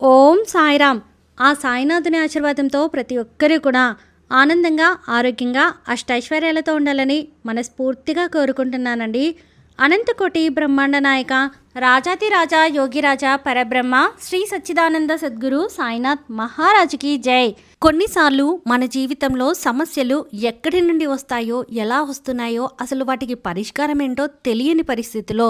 ఓం సాయిరామ్. ఆ సాయినాథుని ఆశీర్వాదంతో ప్రతి ఒక్కరూ కూడా ఆనందంగా ఆరోగ్యంగా అష్టైశ్వర్యాలతో ఉండాలని మనస్ఫూర్తిగా కోరుకుంటున్నానండి. అనంతకోటి బ్రహ్మాండ నాయక రాజాతిరాజా యోగిరాజా పరబ్రహ్మ శ్రీ సచ్చిదానంద సద్గురు సాయినాథ్ మహారాజుకి జై. కొన్నిసార్లు మన జీవితంలో సమస్యలు ఎక్కడి నుండి వస్తాయో ఎలా వస్తున్నాయో అసలు వాటికి పరిష్కారం ఏంటో తెలియని పరిస్థితిలో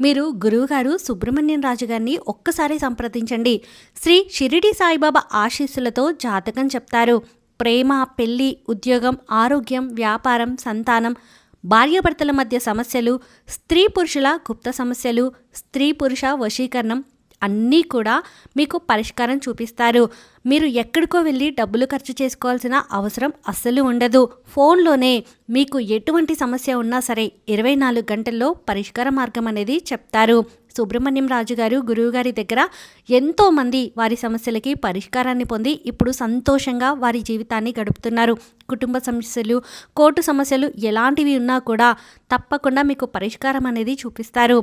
మీరు గురువుగారు సుబ్రహ్మణ్యం రాజు గారిని ఒక్కసారి సంప్రదించండి. శ్రీ షిరిడి సాయిబాబా ఆశీస్సులతో జాతకం చెప్తారు. ప్రేమ పెళ్ళి ఉద్యోగం ఆరోగ్యం వ్యాపారం సంతానం భార్యాభర్తల మధ్య సమస్యలు స్త్రీ పురుషుల గుప్త సమస్యలు స్త్రీ పురుష వశీకరణం అన్నీ కూడా మీకు పరిష్కారం చూపిస్తారు. మీరు ఎక్కడికో వెళ్ళి డబ్బులు ఖర్చు చేసుకోవాల్సిన అవసరం అస్సలు ఉండదు. ఫోన్లోనే మీకు ఎటువంటి సమస్య ఉన్నా సరే ఇరవై నాలుగు గంటల్లో పరిష్కార మార్గం అనేది చెప్తారు. సుబ్రహ్మణ్యం రాజు గారు గురువు గారి దగ్గర ఎంతోమంది వారి సమస్యలకి పరిష్కారాన్ని పొంది ఇప్పుడు సంతోషంగా వారి జీవితాన్ని గడుపుతున్నారు. కుటుంబ సమస్యలు కోర్టు సమస్యలు ఎలాంటివి ఉన్నా కూడా తప్పకుండా మీకు పరిష్కారం అనేది చూపిస్తారు.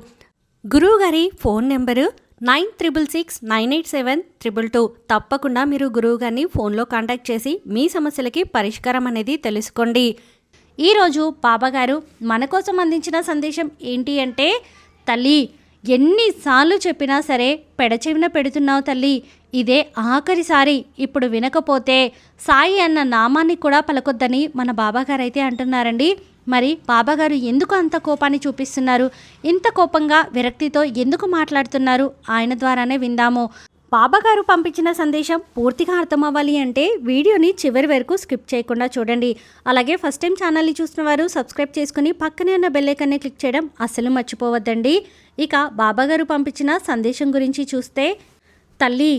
గురువు గారి phone number nine triple six nine eight seven triple two. తప్పకుండా మీరు గురువు గారిని ఫోన్లో కాంటాక్ట్ చేసి మీ సమస్యలకి పరిష్కారం అనేది తెలుసుకోండి. ఈరోజు బాబాగారు మన కోసం అందించిన సందేశం ఏంటి అంటే తల్లి ఎన్నిసార్లు చెప్పినా సరే పెడచెవిన పెడుతున్నావు తల్లి. ఇదే ఆఖరిసారి ఇప్పుడు వినకపోతే సాయి అన్న నామాన్ని కూడా పలకొద్దని మన బాబాగారు అయితే అంటున్నారండి. మరి బాబాగారు ఎందుకు అంత కోపాన్ని చూపిస్తున్నారు? ఇంత కోపంగా విరక్తితో ఎందుకు మాట్లాడుతున్నారు? ఆయన ద్వారానే విందాము. బాబాగారు పంపించిన సందేశం పూర్తిగా అర్థమవ్వాలి అంటే వీడియోని చివరి వరకు స్కిప్ చేయకుండా చూడండి. అలాగే ఫస్ట్ టైం ఛానల్ని చూసిన వారు సబ్స్క్రైబ్ చేసుకుని పక్కనే ఉన్న బెల్లైకన్ని క్లిక్ చేయడం అస్సలు మర్చిపోవద్దండి. ఇక బాబాగారు పంపించిన సందేశం గురించి చూస్తే తల్లి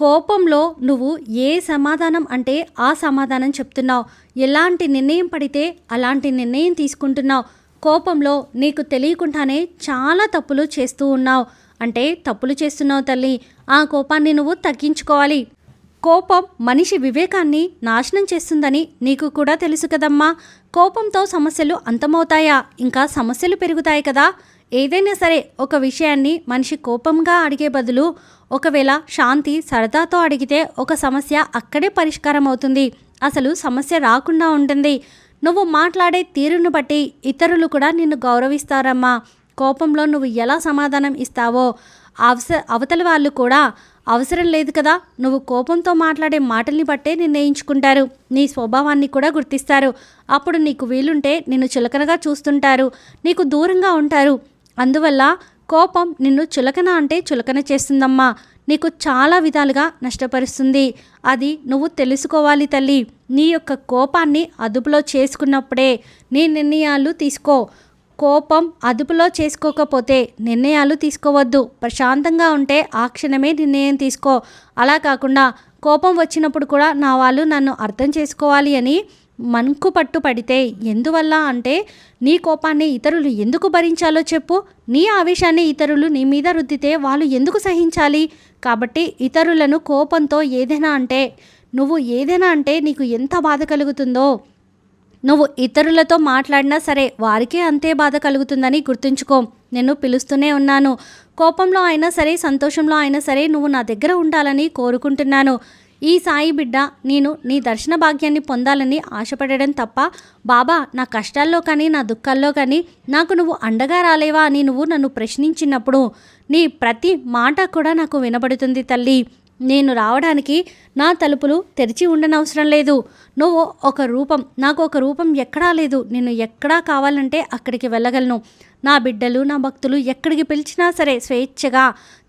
కోపంలో నువ్వు ఏ సమాధానం అంటే ఆ సమాధానం చెప్తున్నావు. ఎలాంటి నిర్ణయం పడితే అలాంటి నిర్ణయం తీసుకుంటున్నావు. కోపంలో నీకు తెలియకుండానే చాలా తప్పులు చేస్తూ ఉన్నావు. అంటే తప్పులు చేస్తున్నావు తల్లి. ఆ కోపాన్ని నువ్వు తగ్గించుకోవాలి. కోపం మనిషి వివేకాన్ని నాశనం చేస్తుందని నీకు కూడా తెలుసు కదమ్మా. కోపంతో సమస్యలు అంతమవుతాయా? ఇంకా సమస్యలు పెరుగుతాయి కదా. ఏదైనా సరే ఒక విషయాన్ని మనిషి కోపంగా అడిగే బదులు ఒకవేళ శాంతి సరదాతో అడిగితే ఒక సమస్య అక్కడే పరిష్కారం అవుతుంది అసలు సమస్య రాకుండా ఉంటుంది. నువ్వు మాట్లాడే తీరును బట్టి ఇతరులు కూడా నిన్ను గౌరవిస్తారమ్మా. కోపంలో నువ్వు ఎలా సమాధానం ఇస్తావో అవస అవతల వాళ్ళు కూడా అవసరం లేదు కదా. నువ్వు కోపంతో మాట్లాడే మాటల్ని బట్టే నిర్ణయించుకుంటారు. నీ స్వభావాన్ని కూడా గుర్తిస్తారు. అప్పుడు నీకు వీలుంటే నిన్ను చులకనగా చూస్తుంటారు. నీకు దూరంగా ఉంటారు. అందువల్ల కోపం నిన్ను చులకన అంటే చులకన చేస్తుందమ్మా. నీకు చాలా విధాలుగా నష్టపరుస్తుంది. అది నువ్వు తెలుసుకోవాలి తల్లి. నీ యొక్క కోపాన్ని అదుపులో చేసుకున్నప్పుడే నీ నిర్ణయాలు తీసుకో. కోపం అదుపులో చేసుకోకపోతే నిర్ణయాలు తీసుకోవద్దు. ప్రశాంతంగా ఉంటే ఆ క్షణమే నిర్ణయం తీసుకో. అలా కాకుండా కోపం వచ్చినప్పుడు కూడా నా వాళ్ళు నన్ను అర్థం చేసుకోవాలి అని మనకు పట్టు పడితే ఎందువల్ల అంటే నీ కోపాన్ని ఇతరులు ఎందుకు భరించాలో చెప్పు. నీ ఆవేశాన్ని ఇతరులు నీ మీద రుద్దితే వాళ్ళు ఎందుకు సహించాలి? కాబట్టి ఇతరులను కోపంతో ఏదైనా అంటే నువ్వు ఏదైనా అంటే నీకు ఎంత బాధ కలుగుతుందో నువ్వు ఇతరులతో మాట్లాడినా సరే వారికే అంతే బాధ కలుగుతుందని గుర్తుంచుకో. నేను పిలుస్తూనే ఉన్నాను. కోపంలో అయినా సరే సంతోషంలో అయినా సరే నువ్వు నా దగ్గర ఉండాలని కోరుకుంటున్నాను. ఈ సాయి బిడ్డ నేను నీ దర్శన భాగ్యాన్ని పొందాలని ఆశపడడం తప్ప బాబా నా కష్టాల్లో కానీ నా దుఃఖాల్లో కానీ నాకు నువ్వు అండగా రాలేవా అని నువ్వు నన్ను ప్రశ్నించినప్పుడు నీ ప్రతి మాట కూడా నాకు వినబడుతుంది తల్లి. నేను రావడానికి నా తలుపులు తెరిచి ఉండనవసరం లేదు. నువ్వు ఒక రూపం నాకు ఒక రూపం ఎక్కడా లేదు. నేను ఎక్కడా కావాలంటే అక్కడికి వెళ్ళగలను. నా బిడ్డలు నా భక్తులు ఎక్కడికి పిలిచినా సరే స్వేచ్ఛగా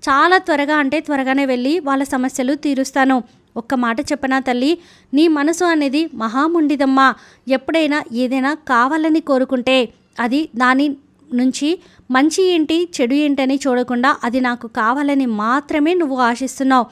చాలా త్వరగా అంటే త్వరగానే వెళ్ళి వాళ్ళ సమస్యలు తీరుస్తాను. ఒక్క మాట చెప్పనా తల్లి? నీ మనసు అనేది మహాముండిదమ్మా. ఎప్పుడైనా ఏదైనా కావాలని కోరుకుంటే అది దాని నుంచి మంచి ఏంటి చెడు ఏంటని చూడకుండా అది నాకు కావాలని మాత్రమే నువ్వు ఆశిస్తున్నావు.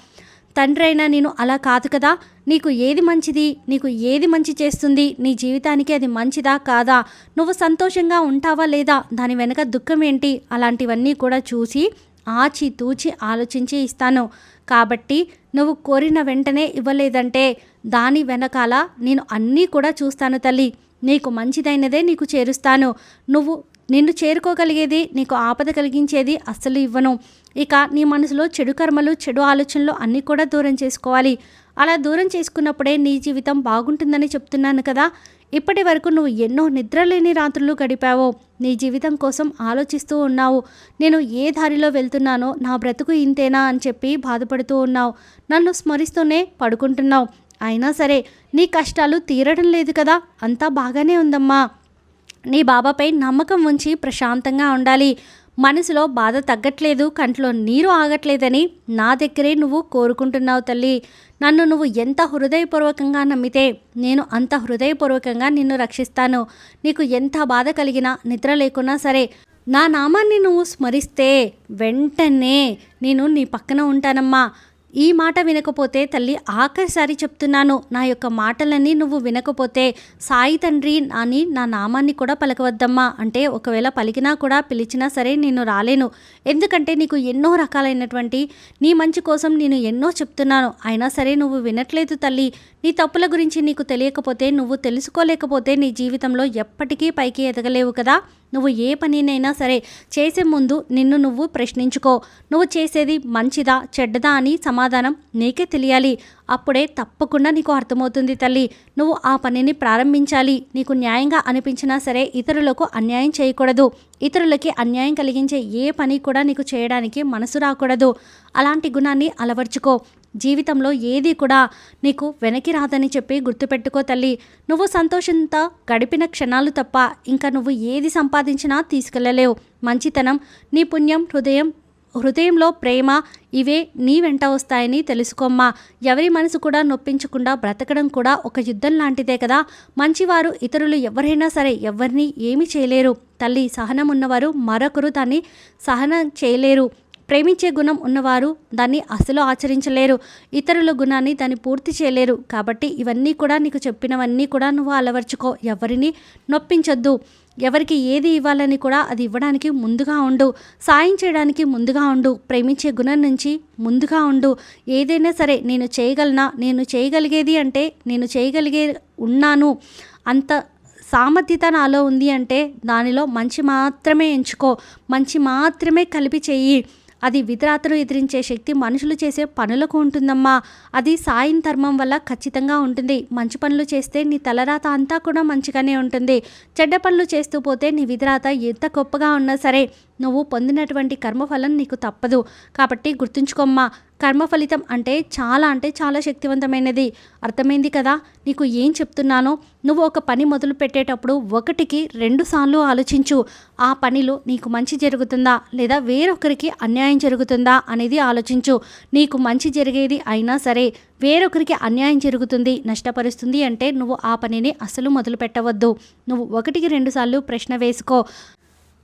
తండ్రి అయినా నేను అలా కాదు కదా. నీకు ఏది మంచిది? నీకు ఏది మంచి చేస్తుంది? నీ జీవితానికి అది మంచిదా కాదా? నువ్వు సంతోషంగా ఉంటావా లేదా? దాని వెనక దుఃఖం ఏంటి? అలాంటివన్నీ కూడా చూసి ఆచితూచి ఆలోచించి ఇస్తాను. కాబట్టి నువ్వు కోరిన వెంటనే ఇవ్వలేదంటే దాని వెనకాల నేను అన్నీ కూడా చూస్తాను తల్లి. నీకు మంచిదైనదే నీకు చేరుస్తాను. నువ్వు నిన్ను చేరుకోగలిగేది నీకు ఆపద కలిగించేది అస్సలు ఇవ్వను. ఇక నీ మనసులో చెడు కర్మలు చెడు ఆలోచనలు అన్నీ కూడా దూరం చేసుకోవాలి. అలా దూరం చేసుకున్నప్పుడే నీ జీవితం బాగుంటుందని చెప్తున్నాను కదా. ఇప్పటి వరకు నువ్వు ఎన్నో నిద్రలేని రాత్రులు గడిపావో నీ జీవితం కోసం ఆలోచిస్తూ ఉన్నావు. నేను ఏ దారిలో వెళ్తున్నానో నా బ్రతుకు ఇంతేనా అని చెప్పి బాధపడుతూ ఉన్నావు. నన్ను స్మరిస్తూనే పడుకుంటున్నావు. అయినా సరే నీ కష్టాలు తీరడం లేదు కదా. అంతా బాగానే ఉందమ్మా. నీ బాబాపై నమ్మకం ఉంచి ప్రశాంతంగా ఉండాలి. మనసులో బాధ తగ్గట్లేదు కంట్లో నీరు ఆగట్లేదని నా దగ్గరే నువ్వు కోరుకుంటున్నావు తల్లి. నన్ను నువ్వు ఎంత హృదయపూర్వకంగా నమ్మితే నేను అంత హృదయపూర్వకంగా నిన్ను రక్షిస్తాను. నీకు ఎంత బాధ కలిగినా నిద్ర లేకున్నా సరే నా నామాన్ని నువ్వు స్మరిస్తే వెంటనే నేను నీ పక్కన ఉంటానమ్మా. ఈ మాట వినకపోతే తల్లి ఆఖరిసారి చెప్తున్నాను నా యొక్క మాటలన్నీ నువ్వు వినకపోతే సాయి తండ్రి అని నా నామాన్ని కూడా పలకవద్దమ్మా. అంటే ఒకవేళ పలికినా కూడా పిలిచినా సరే నేను రాలేను. ఎందుకంటే నీకు ఎన్నో రకాలైనటువంటి నీ మంచి కోసం నేను ఎన్నో చెప్తున్నాను. అయినా సరే నువ్వు వినట్లేదు తల్లి. నీ తప్పుల గురించి నీకు తెలియకపోతే నువ్వు తెలుసుకోలేకపోతే నీ జీవితంలో ఎప్పటికీ పైకి ఎదగలేవు కదా? నువ్వు ఏ పనినైనా సరే చేసే ముందు నిన్ను నువ్వు ప్రశ్నించుకో. నువ్వు చేసేది మంచిదా చెడ్డదా అని సమాధానం నీకే తెలియాలి. అప్పుడే తప్పకుండా నీకు అర్థమవుతుంది తల్లి. నువ్వు ఆ పనిని ప్రారంభించాలి. నీకు న్యాయంగా అనిపించినా సరే ఇతరులకు అన్యాయం చేయకూడదు. ఇతరులకి అన్యాయం కలిగించే ఏ పని కూడా నీకు చేయడానికి మనసు రాకూడదు. అలాంటి గుణాన్ని అలవర్చుకో. జీవితంలో ఏది కూడా నీకు వెనక్కి రాదని చెప్పి గుర్తుపెట్టుకో తల్లి. నువ్వు సంతోషంతో గడిపిన క్షణాలు తప్ప ఇంకా నువ్వు ఏది సంపాదించినా తీసుకెళ్ళలేవు మంచితనం నీ పుణ్యం హృదయం హృదయంలో ప్రేమ ఇవే నీ వెంట వస్తాయని తెలుసుకోమ్మా. ఎవరి మనసు కూడా నొప్పించకుండా బ్రతకడం కూడా ఒక యుద్ధం లాంటిదే కదా. మంచివారు ఇతరులు ఎవరైనా సరే ఎవరిని ఏమీ చేయలేరు. తల్లి సహనం ఉన్నవారు మరొకరు దాన్ని సహనం చేయలేరు. ప్రేమించే గుణం ఉన్నవారు దాన్ని అసలు ఆచరించలేరు. ఇతరుల గుణాన్ని దాన్ని పూర్తి చేయలేరు. కాబట్టి ఇవన్నీ కూడా నీకు చెప్పినవన్నీ కూడా నువ్వు అలవర్చుకో. ఎవరిని నొప్పించొద్దు. ఎవరికి ఏది ఇవ్వాలని కూడా అది ఇవ్వడానికి ముందుగా ఉండు. సాయం చేయడానికి ముందుగా ఉండు. ప్రేమించే గుణం నుంచి ముందుగా ఉండు. ఏదైనా సరే నేను చేయగలనా? నేను చేయగలిగేది అంటే నేను చేయగలిగే ఉన్నాను. అంత సామర్థ్యత నాలో ఉంది అంటే దానిలో మంచి మాత్రమే ఎంచుకో. మంచి మాత్రమే కలిపి చెయ్యి అది విధరాతను ఎదిరించే శక్తి మనుషులు చేసే పనులకు ఉంటుందమ్మా. అది సాయం ధర్మం వల్ల ఖచ్చితంగా ఉంటుంది. మంచి పనులు చేస్తే నీ తలరాత అంతా కూడా మంచిగానే ఉంటుంది. చెడ్డ పనులు చేస్తూ పోతే నీ విధరాత ఎంత గొప్పగా ఉన్నా సరే నువ్వు పొందినటువంటి కర్మఫలం నీకు తప్పదు. కాబట్టి గుర్తుంచుకోమ్మా కర్మ ఫలితం అంటే చాలా అంటే చాలా శక్తివంతమైనది. అర్థమైంది కదా? నీకు ఏం చెప్తున్నానో? నువ్వు ఒక పని మొదలు పెట్టేటప్పుడు ఒకటికి రెండు సార్లు ఆలోచించు. ఆ పనిలో నీకు మంచి జరుగుతుందా? లేదా వేరొకరికి అన్యాయం జరుగుతుందా? అనేది ఆలోచించు. నీకు మంచి జరిగేది అయినా సరే వేరొకరికి అన్యాయం జరుగుతుంది నష్టపరుస్తుంది అంటే నువ్వు ఆ పనిని అసలు మొదలు పెట్టవద్దు నువ్వు ఒకటికి రెండు సార్లు ప్రశ్న వేసుకో.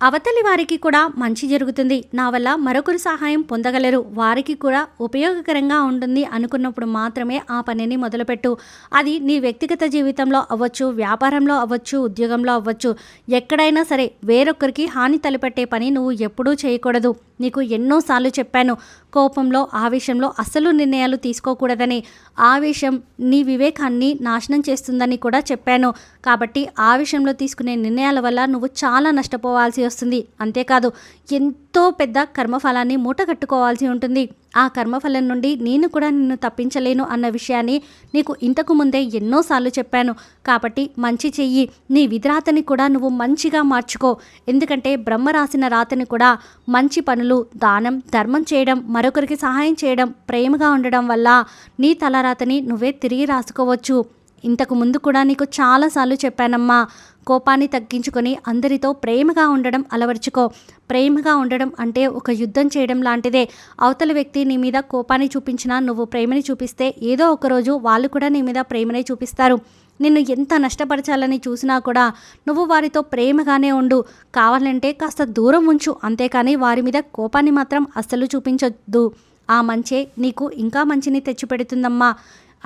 అవతలి వారికి కూడా మంచి జరుగుతుంది. నా వల్ల మరొకరు సహాయం పొందగలరు. వారికి కూడా ఉపయోగకరంగా ఉంటుంది అనుకున్నప్పుడు మాత్రమే ఆ పనిని మొదలుపెట్టు. అది నీ వ్యక్తిగత జీవితంలో అవ్వచ్చు వ్యాపారంలో అవ్వచ్చు ఉద్యోగంలో అవ్వచ్చు. ఎక్కడైనా సరే వేరొకరికి హాని తలపెట్టే పని నువ్వు ఎప్పుడూ చేయకూడదు. నీకు ఎన్నోసార్లు చెప్పాను కోపంలో ఆవేశంలో అసలు నిర్ణయాలు తీసుకోకూడదని. ఆవేశం నీ వివేకాన్ని నాశనం చేస్తుందని కూడా చెప్పాను. కాబట్టి ఆవేశంలో తీసుకునే నిర్ణయాల వల్ల నువ్వు చాలా నష్టపోవాల్సి వస్తుంది. అంతేకాదు ఎంతో పెద్ద కర్మఫలాన్ని మూట కట్టుకోవాల్సి ఉంటుంది. ఆ కర్మఫలం నుండి నేను కూడా నిన్ను తప్పించలేను అన్న విషయాన్ని నీకు ఇంతకు ముందే ఎన్నోసార్లు చెప్పాను. కాబట్టి మంచి చెయ్యి. నీ విధిరాతని కూడా నువ్వు మంచిగా మార్చుకో. ఎందుకంటే బ్రహ్మ రాసిన రాతని కూడా మంచి పనులు దానం ధర్మం చేయడం మరొకరికి సహాయం చేయడం ప్రేమగా ఉండడం వల్ల నీ తలరాతని నువ్వే తిరిగి రాసుకోవచ్చు. ఇంతకు ముందు కూడా నీకు చాలాసార్లు చెప్పానమ్మా. కోపాన్ని తగ్గించుకొని అందరితో ప్రేమగా ఉండడం అలవర్చుకో. ప్రేమగా ఉండడం అంటే ఒక యుద్ధం చేయడం లాంటిదే. అవతల వ్యక్తి నీ మీద కోపాన్ని చూపించినా నువ్వు ప్రేమని చూపిస్తే ఏదో ఒకరోజు వాళ్ళు కూడా నీ మీద ప్రేమనే చూపిస్తారు. నిన్ను ఎంత నష్టపరచాలని చూసినా కూడా నువ్వు వారితో ప్రేమగానే ఉండు. కావాలంటే కాస్త దూరం ఉంచు. అంతేకాని వారి మీద కోపాన్ని మాత్రం అస్సలు చూపించొద్దు. ఆ మంచే నీకు ఇంకా మంచిని తెచ్చిపెడుతుందమ్మా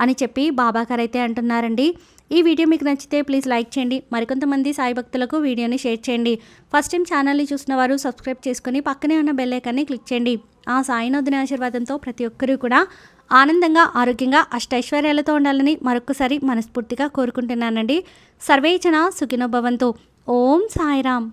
అని చెప్పి బాబాగారు అయితే అంటున్నారండి. ఈ వీడియో మీకు నచ్చితే ప్లీజ్ లైక్ చేయండి. మరికొంతమంది సాయి భక్తులకు వీడియోని షేర్ చేయండి. ఫస్ట్ టైం ఛానల్ని చూసిన వారు సబ్స్క్రైబ్ చేసుకొని పక్కనే ఉన్న బెల్ ఐకాన్ని క్లిక్ చేయండి. ఆ సాయినాథుని ఆశీర్వాదంతో ప్రతి ఒక్కరూ కూడా ఆనందంగా ఆరోగ్యంగా అష్టైశ్వర్యాలతో ఉండాలని మరొకసారి మనస్ఫూర్తిగా కోరుకుంటున్నానండి. సర్వేచన సుఖినోభవంతు ఓం సాయిరామ్.